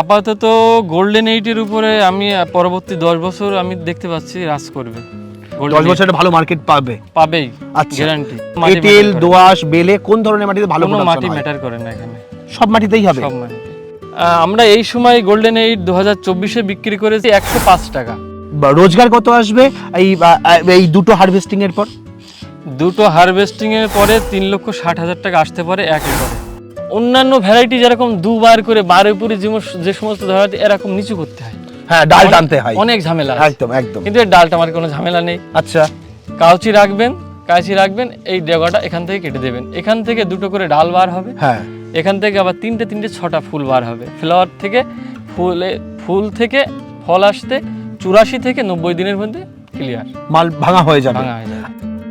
আপাতত গোল্ডেন এইটের উপরে আমি পরবর্তী দশ বছর আমি দেখতে পাচ্ছি রাজ করবে। দশ বছর একটা ভালো মার্কেট পাবে। পাবেই আচ্ছা। গ্যারান্টি এঁটেল দোআঁশ বেলে কোন ধরনের মাটিতে ভালো কোনো মাটি? ম্যাটার করে না এখানে। সব মাটিতেই হবে? সব আমরা এই সময় গোল্ডেন এইট দু হাজার চব্বিশে বিক্রি করেছি একশো পাঁচ টাকা। রোজগার কত আসবে? এই এই দুটো হারভেস্টিং এর পর? দুটো হারভেস্টিং এর পরে তিন লক্ষ ষাট হাজার টাকা আসতে পারে এক একরে। অন্যান্য ভ্যারাইটি যেরকম দুবার করে বারে উপরে যে সমস্ত ভ্যারাইটি এরকম নিচু করতে হয়। হ্যাঁ ডাল টানতে হয়। অনেক ঝামেলা একদম একদম। কিন্তু ডালটা আমার কোনো ঝামেলা নেই। আচ্ছা। কাউচি রাখবেন কাঁচি রাখবেন এই ডেগাটা এখান থেকে কেটে দেবেন। এখান থেকে দুটো করে ডাল বার হবে। হ্যাঁ। এখান থেকে আবার তিনটে তিনটে ছটা ফুল বার হবে। ফ্লাওয়ার থেকে ফুলে ফুল থেকে ফল আসতে চুরাশি থেকে নব্বই দিনের মধ্যে ক্লিয়ার মাল ভাঙা হয়ে যাবে। ভাঙা হয়ে যাবে।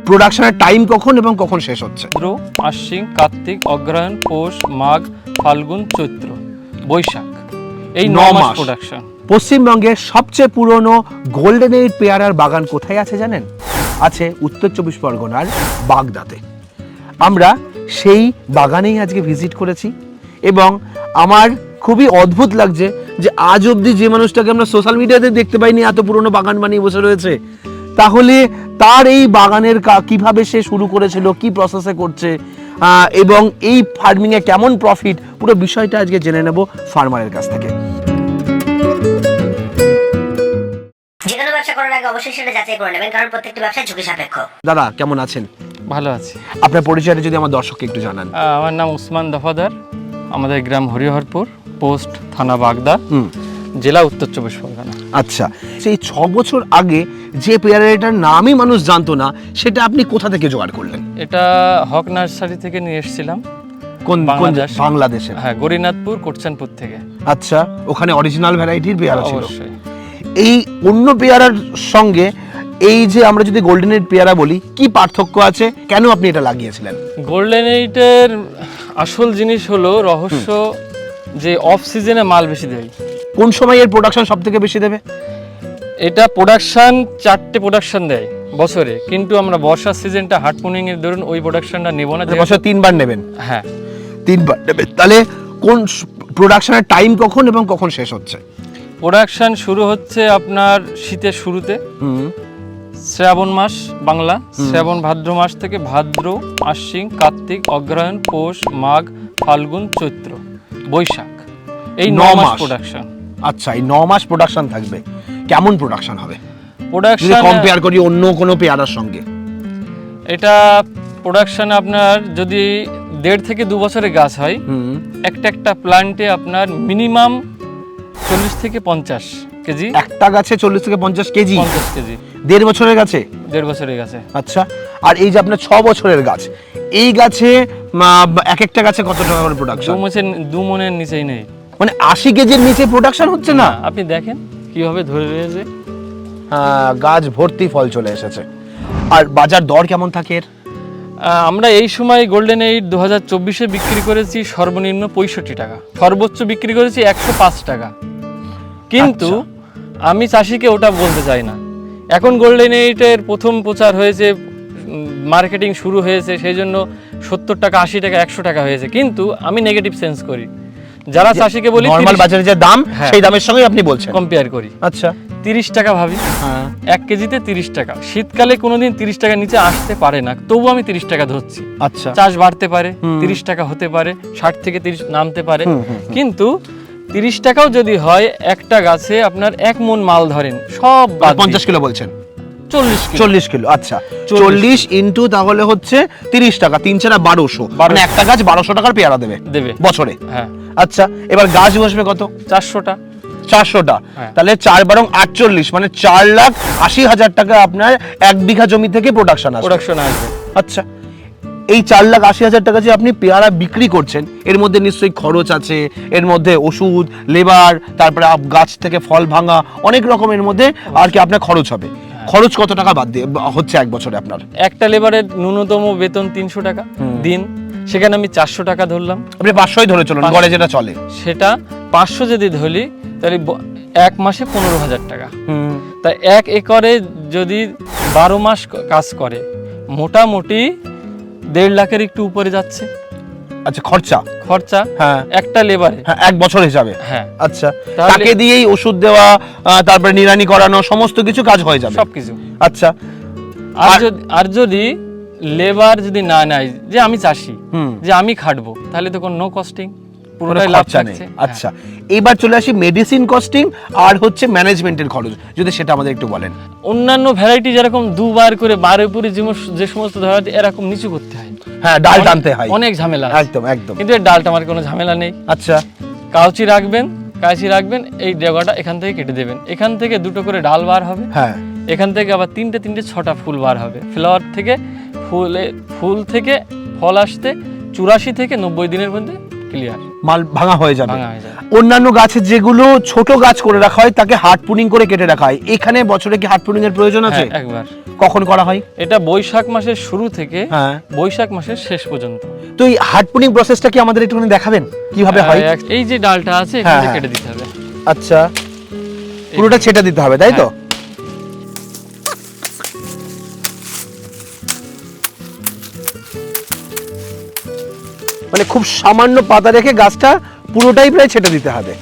প্রোডাকশনের টাইম কখন এবং কখন শেষ হচ্ছে? আশ্বিন কার্তিক অগ্রহায়ণ পৌষ মাঘ ফাল্গুন চৈত্র বৈশাখ। এই ন মাস। প্রোডাকশন পশ্চিমবঙ্গের সবচেয়ে পুরনো গোল্ডেন এইট পেয়ারার বাগান কোথায় আছে জানেন? আছে উত্তর চব্বিশ পরগনার বাগদাতে। আমরা সেই বাগানেই আজকে ভিজিট করেছি এবং আমার খুবই অদ্ভুত লাগছে যে আজ অবধি যে মানুষটাকে আমরা সোশ্যাল মিডিয়াতে দেখতে পাইনি এত পুরনো বাগান বানিয়ে বসে রয়েছে তাহলে তার এই বাগানের কা- কীভাবে সে শুরু করেছিল কি প্রসেসে করছে এবং এই ফার্মিংয়ে কেমন প্রফিট পুরো বিষয়টা আজকে জেনে নেব ফার্মারের কাছ থেকে। যে কোনো ব্যবসা করার আগে অবশ্যই সেটা যাচাই করে নেবেন কারণ প্রত্যেকটি ব্যবসা ঝুঁকি সাপেক্ষ। দাদা কেমন আছেন? ভালো আছে। আপনার পরিচয়টা যদি আমার দর্শককে একটু জানান। আমার নাম উসমান দফাদার আমাদের গ্রাম হরিহরপুর পোস্ট থানা বাগদা। হুম। জেলা উত্তর চব্বিশ পরগনা। আচ্ছা সেই ছ বছর আগে যে পেয়ারাটার নামই মানুষ জানতো না সেটা আপনি কোথা থেকে জোগাড় করলেন? এটা হক নার্সারি থেকে নিয়ে এসেছিলাম। কোন কোন বাংলাদেশ। বাংলাদেশে হ্যাঁ গরিনাথপুর কোটচানপুর থেকে। আচ্ছা ওখানে অরিজিনাল ভ্যারাইটির পেয়ারা ছিল। এই অন্য পেয়ারার সঙ্গে এই যে আমরা যদি গোল্ডেনের পেয়ারা বলি কি পার্থক্য আছে? কেন আপনি এটা লাগিয়েছিলেন? গোল্ডেন এইটের আসল জিনিস হলো রহস্য যে অফ সিজনে মাল বেশি দেয়। কোন সময় এর প্রোডাকশন সব থেকে বেশি দেবে? এটা প্রোডাকশন চারটে প্রোডাকশন দেয় বছরে। কিন্তু আমরা বর্ষার সিজনটা হাট পুনিং এর ধরুন ওই প্রোডাকশনটা নেব না বছর তিনবার নেবেন? হ্যাঁ। তিনবার নেবেন। তাহলে কোন প্রোডাকশনের টাইম কখন এবং কখন শেষ হচ্ছে? প্রোডাকশন শুরু হচ্ছে আপনার শীতের শুরুতে। শ্রাবণ মাস বাংলা। শ্রাবণ ভাদ্র মাস থেকে ভাদ্র আশ্বিন কার্তিক অগ্রহায়ণ পৌষ মাঘ ফাল্গুন চৈত্র বৈশাখ। এই ন মাস। প্রোডাকশন আচ্ছা এই ন মাস প্রোডাকশন থাকবে। কেমন প্রোডাকশন হবে? প্রোডাকশন কম্পেয়ার করি অন্য কোনো পেয়ারার সঙ্গে। এটা প্রোডাকশন আপনার যদি দেড় থেকে দু বছরের গাছ হয় একটা একটা প্লান্টে আপনার মিনিমাম চল্লিশ থেকে পঞ্চাশ কেজি। একটা গাছে চল্লিশ থেকে পঞ্চাশ কেজি? পঞ্চাশ কেজি। দেড় বছরের গাছে? দেড় বছরের গাছে। আচ্ছা আর এই যে আপনার ছ বছরের গাছ এই গাছে এক একটা গাছে কত টাকা করে প্রোডাকশন দু মনের নিচেই নেই। মানে আশি কেজির নিচে প্রোডাকশন হচ্ছে না? আপনি দেখেন কীভাবে ধরে রয়েছে। আহ, গাছ ভর্তি ফল চলে এসেছে। আর বাজার দর কেমন থাকে এর? আমরা এই সময় গোল্ডেন এইট দু হাজার চব্বিশে বিক্রি করেছি সর্বনিম্ন পঁয়ষট্টি টাকা। সর্বোচ্চ বিক্রি করেছি একশো পাঁচ টাকা। কিন্তু আমি চাষিকে ওটা বলতে চাই না। এখন গোল্ডেন এইটের প্রথম প্রচার হয়েছে মার্কেটিং শুরু হয়েছে সেই জন্য সত্তর টাকা আশি টাকা একশো টাকা হয়েছে। কিন্তু আমি নেগেটিভ সেন্স করি। যারা চাষিকে বলি নর্মাল বাজারে যে দাম হ্যাঁ। সেই দামের সঙ্গে আপনি বলছেন। কম্পেয়ার করি। আচ্ছা। তিরিশ টাকা ভাবি। হ্যাঁ। এক কেজিতে তিরিশ টাকা। শীতকালে কোনোদিন তিরিশ টাকার নিচে আসতে পারে না। তবু আমি তিরিশ টাকা ধরছি। আচ্ছা। চাষ বাড়তে পারে তিরিশ টাকা হতে পারে ষাট থেকে তিরিশ নামতে পারে। কিন্তু তিরিশ টাকাও যদি হয় একটা গাছে আপনার এক মন মাল ধরেন সব বাদ পঞ্চাশ কিলো বলছেন? চল্লিশ কিলো। আচ্ছা। চল্লিশ ইন্টু তাহলে হচ্ছে তিরিশ টাকা তিন চারা বারোশো। মানে একটা গাছ বারোশো টাকার পেয়ারা দেবে দেবে। বছরে। হ্যাঁ। আচ্ছা এবার গাছ বসবে কত? চারশোটা। চারশোটা। হ্যাঁ। তাহলে চার বারং আটচল্লিশ মানে চার লাখ আশি হাজার টাকা আপনার এক বিঘা জমি থেকে প্রোডাকশন আসবে। প্রোডাকশন আসবে। আচ্ছা এই চার লাখ আশি হাজার টাকা যে আপনি পেয়ারা বিক্রি করছেন এর মধ্যে নিশ্চয়ই খরচ আছে এর মধ্যে ওষুধ লেবার তারপরে গাছ থেকে ফল ভাঙা অনেক রকমের মধ্যে আর কি আপনার খরচ হবে। খরচ কত টাকা বাদ দিয়ে হচ্ছে এক বছরে আপনার? একটা লেবারের ন্যূনতম বেতন তিনশো টাকা দিন। সেখানে আমি চারশো টাকা ধরলাম। আপনি পাঁচশোই ধরে চলুন। গড়ে যেটা চলে। সেটা পাঁচশো যদি ধরি তাহলে এক মাসে পনেরো হাজার টাকা। তা এক একরে যদি বারো মাস কাজ করে মোটামুটি দেড় লাখের একটু উপরে যাচ্ছে। আচ্ছা খরচা? খরচা? হ্যাঁ। একটা লেবারে হ্যাঁ এক বছর হিসাবে? হ্যাঁ। আচ্ছা তাকে দিয়েই ওষুধ দেওয়া তারপরে নিরানি করানো সমস্ত কিছু কাজ হয়ে যাবে? সবকিছু। আচ্ছা। আর যদি আর যদি লেবার যদি না নেয় যে আমি চাষি যে আমি খাটবো তাহলে তো কোনো নো কস্টিং পুরোটাই লাভ খরচা নেই। আচ্ছা এবার চলে আসি মেডিসিন কস্টিং আর হচ্ছে ম্যানেজমেন্টের খরচ যদি সেটা আমাদের একটু বলেন। হ্যাঁ। অন্যান্য ভ্যারাইটি যেরকম দুবার করে বারে পুরি যে সমস্ত ভ্যারাইটি এরকম নিচু করতে হয়। হ্যাঁ ডাল টানতে হয়। অনেক ঝামেলা একদম একদম। কিন্তু ডালটা আমার কোনো ঝামেলা নেই। আচ্ছা। কাউচি রাখবেন কাঁচি রাখবেন এই ডেগাটা এখান থেকে কেটে দেবেন। এখান থেকে দুটো করে ডাল বার হবে। হ্যাঁ। এখান থেকে আবার তিনটে তিনটে ছটা ফুল বার হবে। ফ্লাওয়ার থেকে ফুলে ফুল থেকে ফল আসতে চুরাশি থেকে নব্বই দিনের মধ্যে ক্লিয়ার মাল ভাঙা হয়ে যাবে। ভাঙা হয়ে যাবে। অন্যান্য গাছের যেগুলো ছোট গাছ করে রাখা হয় তাকে হার্ড পুনিং করে কেটে রাখা হয়। এখানে বছরে কি হার্ড পুনিং এর প্রয়োজন আছে? হ্যাঁ একবার। কখন করা হয়? এটা বৈশাখ মাসের শুরু থেকে হ্যাঁ। বৈশাখ মাসের শেষ পর্যন্ত। তো এই হার্ড পুনিং প্রসেসটা কি আমাদের একটুখানি দেখাবেন? কীভাবে হয় আর এক- এই যে ডালটা আছে এখান হ্যাঁ, হ্যাঁ। কেটে দিতে হবে। আচ্ছা। পুরোটা ছেটে দিতে হবে তাই তো? হ্যাঁ। মানে খুব সামান্য পাতা রেখে গাছটা পুরোটাই প্রায় ছেটে দিতে হবে।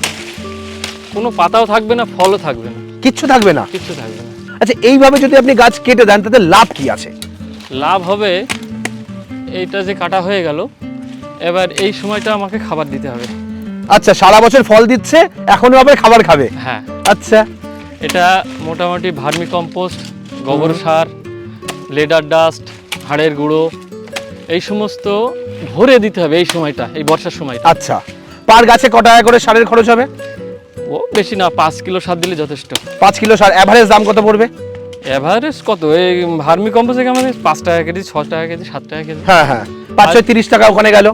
কোনো পাতাও থাকবে না ফলও থাকবে না। কিচ্ছু থাকবে না? কিচ্ছু থাকবে না। আচ্ছা এইভাবে যদি আপনি গাছ কেটে দেন তাতে লাভ কি আছে? লাভ হবে এইটা যে কাটা হয়ে গেল এবার এই সময়টা আমাকে খাবার দিতে হবে। আচ্ছা সারা বছর ফল দিচ্ছে এখনও আবার খাবার খাবে? হ্যাঁ। আচ্ছা। এটা মোটামুটি ভার্মি কম্পোস্ট গোবর সার লেডার ডাস্ট হাড়ের গুঁড়ো এই সমস্ত ভরে দিতে হবে এই সময়টা এই বর্ষার সময়টা। আচ্ছা পার গাছে ক টাকা করে সারের খরচ হবে? ও বেশি না পাঁচ কিলো সার দিলে যথেষ্ট। পাঁচ কিলো সার অ্যাভারেজ দাম কত পড়বে? এভারেজ কত? এই ভার্মি কম্পোস্ট আমাদের পাঁচ টাকা কেজি ছ টাকা কেজি সাত টাকা কেজি। হ্যাঁ হ্যাঁ পাঁচশো তিরিশ টাকা ওখানে গেল।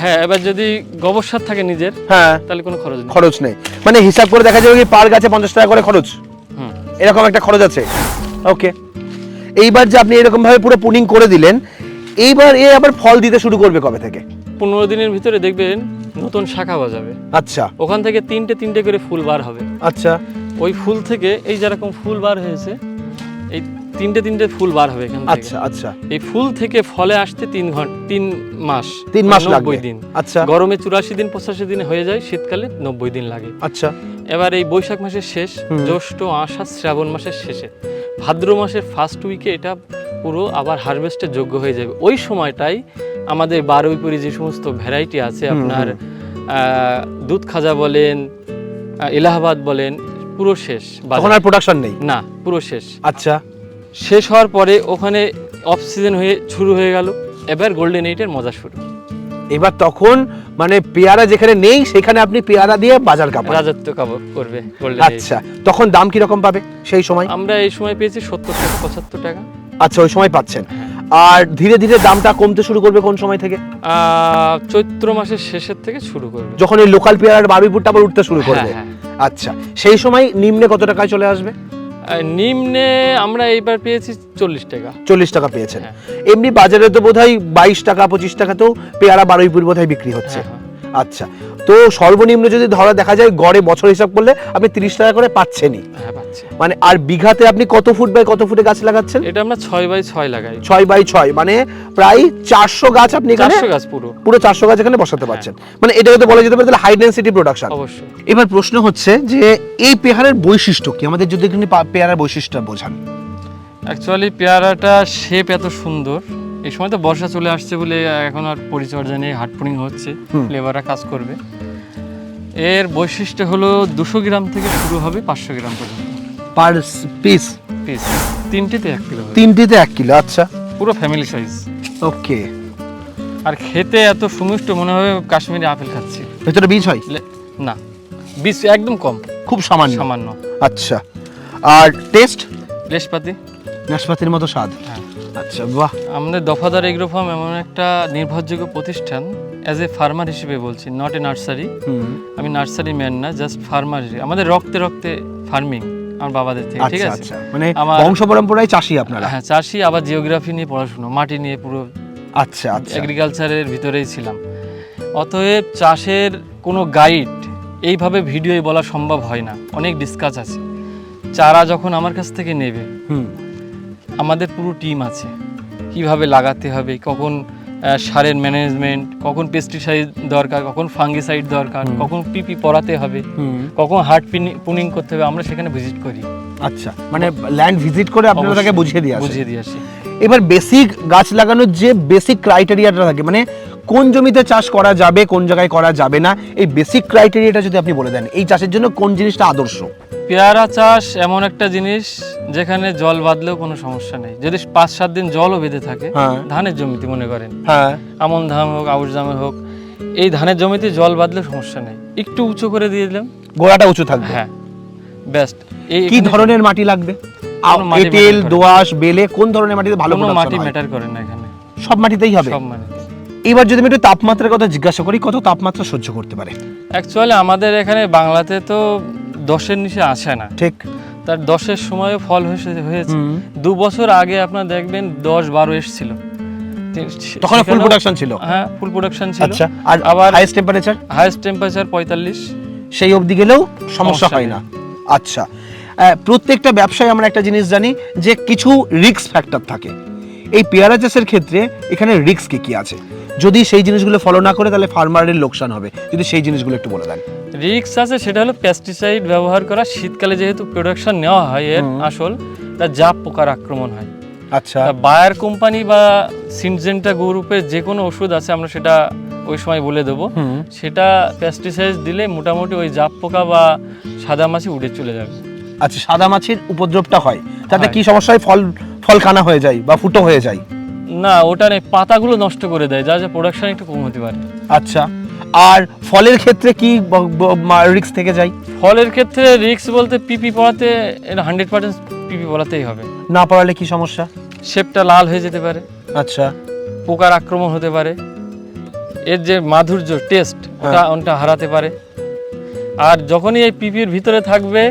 হ্যাঁ এবার যদি গোবর সার থাকে নিজের হ্যাঁ। তাহলে কোনো খরচ নেই। খরচ নেই। মানে হিসাব করে দেখা যাবে কি পার গাছে পঞ্চাশ টাকা করে খরচ? হুম। এরকম একটা খরচ আছে। ওকে। এইবার যে আপনি এরকম ভাবে পুরো পুনিং করে দিলেন এইবার এ আবার ফল দিতে শুরু করবে কবে থেকে? পনেরো দিনের ভিতরে দেখবেন নতুন শাখা বাজাবে। আচ্ছা। ওখান থেকে তিনটে তিনটে করে ফুল বার হবে। আচ্ছা। ওই ফুল থেকে এই যেরকম ফুল বার হয়েছে এই তিনটে তিনটে ফুল বার হবে এখান আচ্ছা আচ্ছা। এই ফুল থেকে ফলে আসতে তিন ঘণ্টা তিন মাস তিন মাস নব্বই দিন। আচ্ছা। গরমে চুরাশি দিন পঁচাশি দিন হয়ে যায় শীতকালে নব্বই দিন লাগে। আচ্ছা। এবার এই বৈশাখ মাসের শেষ জ্যৈষ্ঠ আষাঢ় শ্রাবণ মাসের শেষে। ভাদ্র মাসের ফার্স্ট উইকে এটা পুরো আবার হারভেস্টের যোগ্য হয়ে যাবে। ওই সময়টাই আমাদের বারুইপুরি যে সমস্ত ভ্যারাইটি আছে আপনার দুধ খাজা বলেন এলাহাবাদ বলেন পুরো শেষ। তখন আর প্রোডাকশন নেই? না পুরো শেষ। আচ্ছা। শেষ হওয়ার পরে ওখানে অফ সিজন হয়ে শুরু হয়ে গেল। এবার গোল্ডেন এইটের মজা শুরু। এবার তখন মানে পেয়ারা যেখানে নেই সেখানে আপনি পেয়ারা দিয়ে বাজার কাপান। রাজত্ব করবে আচ্ছা তখন দাম কি রকম পাবে সেই সময়? আমরা এই সময় পেয়েছি সত্তর টাকা পঁচাত্তর টাকা। আচ্ছা ওই সময় পাচ্ছেন। হ্যাঁ। আর ধীরে ধীরে দামটা কমতে শুরু করবে কোন সময় থেকে? চৈত্র মাসের শেষের থেকে শুরু করবে। যখন এই লোকাল পেয়ারার বারবিপুরটা আবার উঠতে শুরু করবে। হ্যাঁ, আচ্ছা সেই সময় নিম্নে কত টাকায় চলে আসবে? নিম্নে আমরা এইবার পেয়েছি চল্লিশ টাকা। চল্লিশ টাকা পেয়েছেন। হ্যাঁ। এমনি বাজারে তো বোধহয় বাইশ টাকা পঁচিশ টাকাতেও পেয়ারা বারুইপুর বোধহয় বিক্রি হচ্ছে। হ্যাঁ, আচ্ছা তো সর্বনিম্ন যদি ধরা দেখা যায় গড়ে বছর হিসাব করলে আপনি তিরিশ টাকা করে পাচ্ছেনই। হ্যাঁ মানে আর বিঘাতে আপনি কত ফুট বাই কত ফুটে গাছ লাগাচ্ছেন? এটা আমরা ছয় বাই ছয় লাগাই। ছয় বাই ছয় মানে প্রায় চারশো গাছ আপনি এখানে গাছ পুরো। পুরো চারশো গাছ এখানে বসাতে পারছেন মানে এটাকে তো বলা যেতে পারে হাই ডেন্সিটি প্রোডাকশন অবশ্যই। এবার প্রশ্ন হচ্ছে যে এই পেয়ারার বৈশিষ্ট্য কি? আমাদের যদি এখানে পেয়ারার বৈশিষ্ট্য বোঝান। অ্যাকচুয়ালি পেয়ারাটা শেপ এত সুন্দর এই সময় তো বর্ষা চলে আসছে বলে এখন আর পরিচর্যা নেই হাটপুনিং হচ্ছে লেবাররা কাজ করবে। এর বৈশিষ্ট্য হলো দুশো গ্রাম থেকে শুরু হবে পাঁচশো গ্রাম পর্যন্ত। পার পিস পিস তিনটেতে এক কিলো তিনটিতে এক কিলো আচ্ছা। পুরো ফ্যামিলি সাইজ ওকে আর খেতে এত সুমিষ্ট মনে হবে কাশ্মীরি আপেল খাচ্ছি। ভেতরে বীজ হয়? না। বিষ একদম কম। খুব সামান্য? সামান্য। আচ্ছা। আর টেস্ট লেশপাতি। নাশপাতির মতো স্বাদ। হ্যাঁ। আচ্ছা বাহ। আমাদের দফাদার এগ্রো ফার্ম এমন একটা নির্ভরযোগ্য প্রতিষ্ঠান অ্যাজ এ ফার্মার হিসেবে বলছি নট এ নার্সারি আমি নার্সারি ম্যান না জাস্ট ফার্মার আমাদের রক্তে রক্তে ফার্মিং আমার বাবাদের থেকে ঠিক আচ্ছা আছে? আচ্ছা মানে আমার- বংশ পরম্পরায় চাষি আপনারা? হ্যাঁ চাষি আবার জিওগ্রাফি নিয়ে পড়াশুনো মাটি নিয়ে পুরো আচ্ছা আচ্ছা। এগ্রিকালচারের ভিতরেই ছিলাম। অতএব চাষের কোনো গাইড এইভাবে ভিডিওয় বলা সম্ভব হয় না অনেক ডিসকাস আছে। চারা যখন আমার কাছ থেকে নেবে হুম। আমাদের পুরো টিম আছে। কীভাবে লাগাতে হবে কখন সারের ম্যানেজমেন্ট কখন পেস্টিসাইড দরকার কখন ফাঙ্গিসাইড দরকার কখন পিপি পড়াতে হবে কখন হার্ট পুনিং করতে হবে আমরা সেখানে ভিজিট করি। আচ্ছা মানে ল্যান্ড ভিজিট করে আপনারা তাকে বুঝিয়ে দিয়ে বুঝিয়ে দিয়ে আসি। এবার বেসিক গাছ লাগানোর যে বেসিক ক্রাইটেরিয়াটা থাকে মানে কোন জমিতে চাষ করা যাবে কোন জায়গায় করা যাবে না এই বেসিক ক্রাইটেরিয়াটা যদি আপনি বলে দেন এই চাষের জন্য কোন জিনিসটা আদর্শ? পেয়ারা চাষ এমন একটা জিনিস যেখানে জল বাঁধলেও কোনো সমস্যা নেই। যদি পাঁচ সাত দিন জলও বেঁধে থাকে হ্যাঁ। ধানের জমিতে মনে করেন। হ্যাঁ। আমন ধান হোক আউশ ধান হোক এই ধানের জমিতে জল বাঁধলে সমস্যা নেই। একটু উঁচু করে দিয়ে দিলাম। গোড়াটা উঁচু থাকবে। হ্যাঁ বেস্ট এই কি ধরনের মাটি লাগবে? এঁটেল। দোআঁশ বেলে কোন ধরনের মাটিতে ভালো মাটি? ম্যাটার করে না এখানে। সব মাটিতেই হবে? সব মানে এবার যদি আমি একটু তাপমাত্রার কথা জিজ্ঞাসা করি কত তাপমাত্রা সহ্য করতে পারে? অ্যাকচুয়ালি আমাদের এখানে বাংলাতে তো দশের নিচে আসে না। ঠিক। তার দশের সময়ও ফল হয়েছে- দু বছর আগে আপনার দেখবেন দশ বারো এসছিল। তখন ফুল প্রোডাকশন ছিল? হ্যাঁ ফুল প্রোডাকশন ছিল। আচ্ছা আর আবার হাইয়েস্ট টেম্পারেচার হাইয়েস্ট টেম্পারেচার পঁয়তাল্লিশ। সেই অবধি গেলেও সমস্যা হয় না। আচ্ছা। প্রত্যেকটা ব্যবসায় আমরা একটা জিনিস জানি যে কিছু রিস্ক ফ্যাক্টর থাকে। এই পেয়ারা চাষের ক্ষেত্রে এখানে রিস্ক কি কি আছে? যদি সেই জিনিসগুলো ফলো না করে তাহলে ফার্মারের লোকসান হবে। যদি সেই জিনিসগুলো একটু বলে দেন। রিক্স আছে সেটা হলো পেস্টিসাইড ব্যবহার করা। শীতকালে যেহেতু প্রোডাকশন নেওয়া হয় এর আসল তা জাপ পোকার আক্রমণ হয়। আচ্ছা। বায়ার কোম্পানি বা সিনজেন্টা গ্রুপের যে কোনো ওষুধ আছে আমরা সেটা ওই সময় বলে দেবো। সেটা পেস্টিসাইড দিলে মোটামুটি ওই জাপ পোকা বা সাদা মাছি উড়ে চলে যাবে। আচ্ছা সাদা মাছির উপদ্রবটা হয়। তাতে কি সমস্যা হয়? ফল ফল কানা হয়ে যায় বা ফুটো হয়ে যায়। না ওটা নেই পাতাগুলো নষ্ট করে দেয় যা যা প্রোডাকশন একটু কম হতে পারে। আচ্ছা আর ফলের ক্ষেত্রে কি রিস্ক থেকে যায়? ফলের ক্ষেত্রে রিক্স বলতে পিপি পড়াতে এটা হান্ড্রেড পার্সেন্ট পিপি পড়াতেই হবে। না পড়ালে কি সমস্যা? শেপটা লাল হয়ে যেতে পারে। আচ্ছা। পোকার আক্রমণ হতে পারে। এর যে মাধুর্য টেস্ট ওটা ওটা হারাতে পারে। আর যখনই এই পিপির ভিতরে থাকবে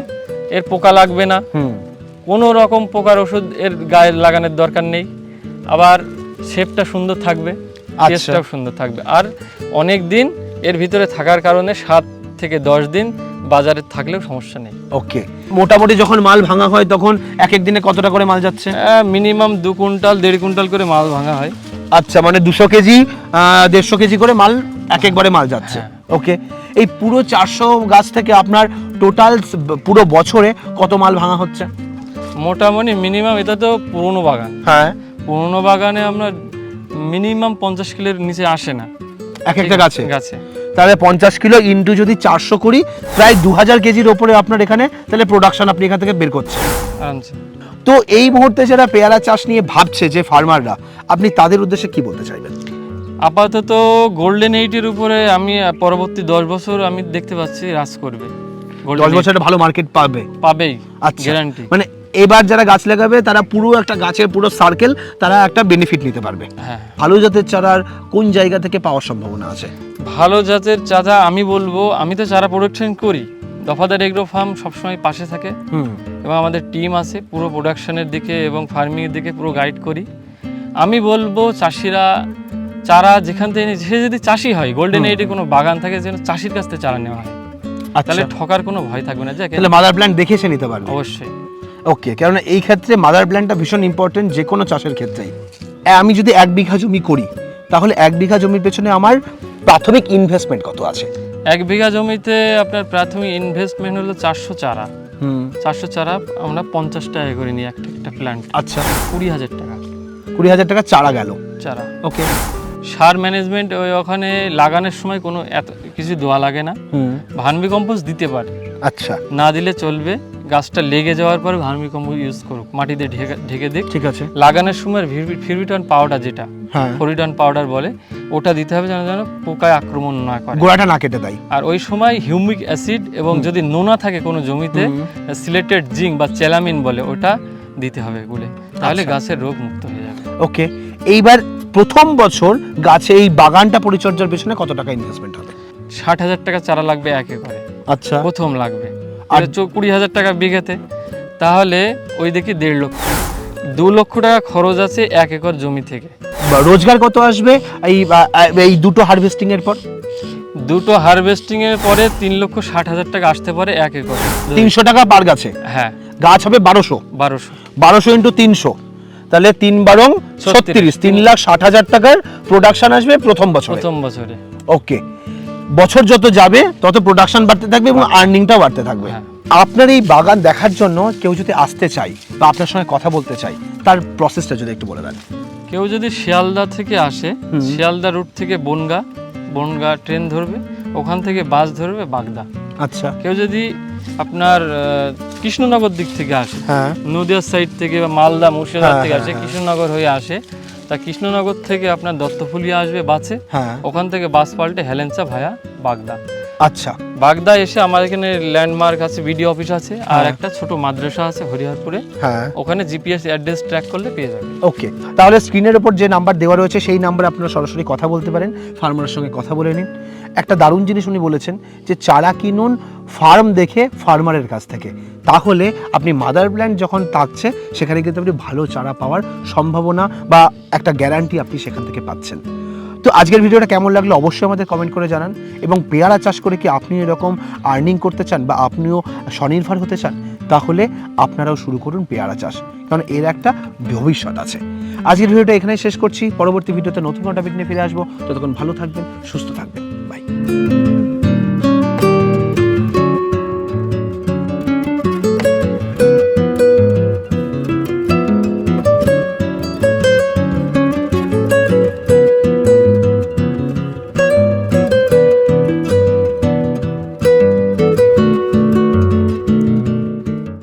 এর পোকা লাগবে না। কোনো রকম পোকার ওষুধ এর গায়ে লাগানোর দরকার নেই। আবার শেপটা সুন্দর থাকবে আচ্ছা। টেস্টটাও সুন্দর থাকবে। আর অনেক দিন এর ভিতরে থাকার কারণে সাত থেকে দশ দিন বাজারে থাকলেও সমস্যা নেই। ওকে। মোটামুটি যখন মাল ভাঙা হয় তখন এক এক দিনে কতটা করে মাল যাচ্ছে? মিনিমাম দু কুইন্টাল দেড় কুইন্টাল করে মাল ভাঙা হয়। আচ্ছা মানে দুশো কেজি দেড়শো কেজি করে মাল এক একবারে মাল যাচ্ছে। হ্যাঁ। ওকে। এই পুরো চারশো গাছ থেকে আপনার টোটাল পুরো বছরে কত মাল ভাঙা হচ্ছে? মোটামুটি মিনিমাম এটা তো পুরনো বাগান। হ্যাঁ। পুরনো বাগানে আমরা মিনিমাম পঞ্চাশ কিলোর নিচে আসে না। এক একটা গাছে? গাছে। তাহলে পঞ্চাশ কিলো ইন্টু যদি চারশো করি প্রায় দু হাজার কেজির ওপরে আপনার এখানে তাহলে প্রোডাকশন আপনি এখান থেকে বের করছেন। আরামসে তো এই মুহূর্তে যারা পেয়ারা চাষ নিয়ে ভাবছে যে ফার্মাররা আপনি তাদের উদ্দেশ্যে কি বলতে চাইবেন? আপাতত গোল্ডেন এইটের উপরে আমি পরবর্তী দশ বছর আমি দেখতে পাচ্ছি রাজ করবে। দশ বছর বছরে ভালো মার্কেট পাবে। পাবেই আচ্ছা। গ্যারান্টি মানে এবার যারা গাছ লাগাবে তারা পুরো একটা গাছের পুরো সার্কেল তারা একটা বেনিফিট নিতে পারবে। হ্যাঁ। ভালো জাতের চারার কোন জায়গা থেকে পাওয়ার সম্ভাবনা আছে? ভালো জাতের চাচা আমি বলব আমি তো চারা প্রোডাকশন করি। দফাদার এগ্রো ফার্ম সবসময় পাশে থাকে। এবং আমাদের টিম আছে পুরো প্রোডাকশনের দিকে এবং ফার্মিংয়ের দিকে পুরো গাইড করি। আমি বলব চাষিরা চারা যেখান থেকে সে যদি চাষি হয় গোল্ডেন এইটে কোনো বাগান থাকে যেন চাষির কাছ থেকে চারা নেওয়া হয়। আচ্ছা। তাহলে ঠকার কোনো ভয় থাকবে না। যে তাহলে মাদার প্ল্যান্ট দেখে সে নিতে পারবে। অবশ্যই। ওকে কেননা এই ক্ষেত্রে মাদার প্ল্যান্টটা ভীষণ ইম্পর্টেন্ট যে কোনো চাষের ক্ষেত্রেই। আমি যদি এক বিঘা জমি করি তাহলে এক বিঘা জমির পেছনে আমার প্রাথমিক ইনভেস্টমেন্ট কত আছে? এক বিঘা জমিতে আপনার প্রাথমিক ইনভেস্টমেন্ট হলো চারশো চারা। হুম। চারশো চারা আমরা পঞ্চাশ টাকা করে নিই একটা একটা প্ল্যান্ট আচ্ছা। কুড়ি হাজার টাকা। কুড়ি হাজার টাকা চারা গেল। চারা। ওকে। সার ম্যানেজমেন্ট ওই ওখানে লাগানোর সময় কোনো এত কিছু দোয়া লাগে না। ভার্মি কম্পোস্ট দিতে পারে। আচ্ছা। না দিলে চলবে। গাছটা লেগে যাওয়ার পর ভার্মি কম্পোস্ট ইউজ করুক। মাটিতে ঢেকে ঢেকে দিক। ঠিক আছে। লাগানোর সময় ফিরবিটন পাউডার যেটা হ্যাঁ। ফরিটন পাউডার বলে ওটা দিতে হবে যেন যেন পোকায় আক্রমণ না করে। গোড়াটা না কেটে দেয়। আর ওই সময় হিউমিক অ্যাসিড এবং যদি নোনা থাকে কোনো জমিতে সিলেটেড জিঙ্ক বা চেলামিন বলে ওটা দিতে হবে গুলে। তাহলে আচ্ছা। গাছের রোগ মুক্ত হয়ে যাবে। ওকে। এইবার প্রথম বছর গাছে এই বাগানটা পরিচর্যার পেছনে কত টাকা ইনভেস্টমেন্ট হবে? ষাট হাজার টাকা চারা লাগবে এক একরে। আচ্ছা। প্রথম লাগবে। আর- কুড়ি হাজার টাকা বিঘাতে তাহলে ওই দেখি দেড় লক্ষ। দু লক্ষ টাকা খরচ আছে এক একর জমি থেকে। রোজগার কত আসবে এই এই দুটো হারভেস্টিং এর পর? দুটো হারভেস্টিং এর পরে তিন লক্ষ ষাট হাজার টাকা আসতে পারে এক একর। তিনশো টাকা পার গাছে? হ্যাঁ। গাছ হবে বারোশো। বারোশো। বারোশো ইন্টু তিনশো। তাহলে তিন বারং। ছত্রিশ। তিন লাখ ষাট হাজার টাকার প্রোডাকশন আসবে প্রথম বছর। প্রথম বছরে। ওকে বছর যত যাবে তত প্রোডাকশন বাড়তে থাকবে এবং আর্নিংটাও বাড়তে থাকবে। হ্যাঁ। আপনার এই বাগান দেখার জন্য কেউ যদি আসতে চাই বা আপনার সঙ্গে কথা বলতে চাই তার প্রসেসটা যদি একটু বলে দেন। কেউ যদি শিয়ালদা থেকে আসে শিয়ালদা রুট থেকে বনগা বনগা ট্রেন ধরবে ওখান থেকে বাস ধরবে বাগদা। আচ্ছা। কেউ যদি আপনার কৃষ্ণনগর দিক থেকে আসে হ্যাঁ। নদিয়ার সাইড থেকে বা মালদা মুর্শিদাবাদ হ্যাঁ, থেকে আসে। কৃষ্ণনগর হয়ে আসে তা কৃষ্ণনগর থেকে আপনার দত্তফুলিয়া আসবে বাসে। হ্যাঁ। ওখান থেকে বাস পাল্টে হেলেন্সা ভায়া বাগদা। আচ্ছা। বাগদা এসে আমার এখানে ল্যান্ডমার্ক আছে বিডি অফিস আছে আর হ্যাঁ। একটা ছোট মাদ্রাসা আছে হরিহরপুরে। হ্যাঁ। ওখানে জিপিএস অ্যাড্রেস ট্র্যাক করলে পেয়ে যাবে। ওকে তাহলে স্ক্রিনের ওপর যে নাম্বার দেওয়া রয়েছে সেই নাম্বারে আপনারা সরাসরি কথা বলতে পারেন ফার্মারের সঙ্গে কথা বলে নিন। একটা দারুণ জিনিস উনি বলেছেন যে চারা কিনুন ফার্ম দেখে ফার্মারের কাছ থেকে। তাহলে আপনি মাদার প্ল্যান্ট যখন থাকছে সেখানে কিন্তু আপনি ভালো চারা পাওয়ার সম্ভাবনা বা একটা গ্যারান্টি আপনি সেখান থেকে পাচ্ছেন। তো আজকের ভিডিওটা কেমন লাগল অবশ্যই আমাদের কমেন্ট করে জানান। এবং পেয়ারা চাষ করে কি আপনি এরকম আর্নিং করতে চান বা আপনিও স্বনির্ভর হতে চান, তাহলে আপনারাও শুরু করুন পেয়ারা চাষ। কারণ এর একটা ভবিষ্যৎ আছে। আজকের ভিডিওটা এখানেই শেষ করছি। পরবর্তী ভিডিওতে নতুন কোনো টপিক নিয়ে ফিরে আসব। ততক্ষণ ভালো থাকবেন, সুস্থ থাকবেন। বাই